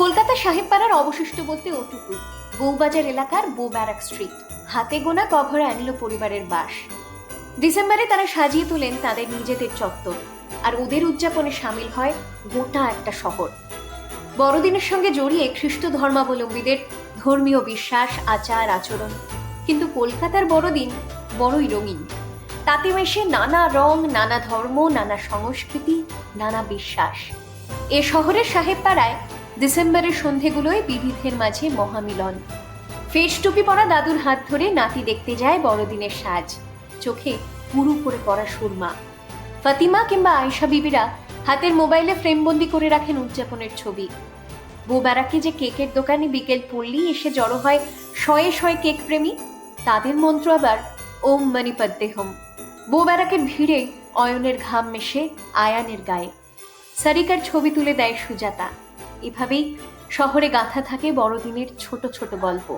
কলকাতা সাহেবপাড়ার অবশিষ্ট বলতে ওটুকু। বউবাজার এলাকার বউ ব্যারাক স্ট্রিট হাতে গোনা কঘরে আনিল পরিবারের বাস। ডিসেম্বরে তারা সাজিয়ে তোলেন তাদের নিজেদের চত্বর। আর ওদের উদযাপনে সামিল হয় গোটা একটা শহর। বড়দিনের সঙ্গে জড়িয়ে খ্রিস্ট ধর্মাবলম্বীদের ধর্মীয় বিশ্বাস, আচার, আচরণ। কিন্তু কলকাতার বড়দিন বড়ই রঙিন। তাতে মেশে নানা রং, নানা ধর্ম, নানা সংস্কৃতি, নানা বিশ্বাস। এ শহরের সাহেবপাড়ায় ডিসেম্বরের সন্ধেগুলোয় বিবিধের মাঝে মহামিলন। ফেস টুপি পরা দাদুর হাত ধরে নাতি দেখতে যায় বড়দিনের সাজ। চোখে পুরু করে পড়া সুরমা। ফাতিমা কিংবা আয়েশা বিবিরা হাতের মোবাইলে ফ্রেমবন্দি করে রাখেন উদযাপনের ছবি। বোবারাকে যে কেকের দোকানে বিকেল পড়লেই এসে জড়ো হয় শয়ে শয়ে কেক প্রেমী, তাদের মন্ত্র আবার ওম মানি পদ্দেহম বউবারাকের ভিড়ে অয়নের ঘাম মেশে আয়ানের গায়ে। সারিকার ছবি তুলে দেয় সুজাতা। এভাবেই শহরে গাথা থাকে বড়দিনের ছোট ছোট গল্প।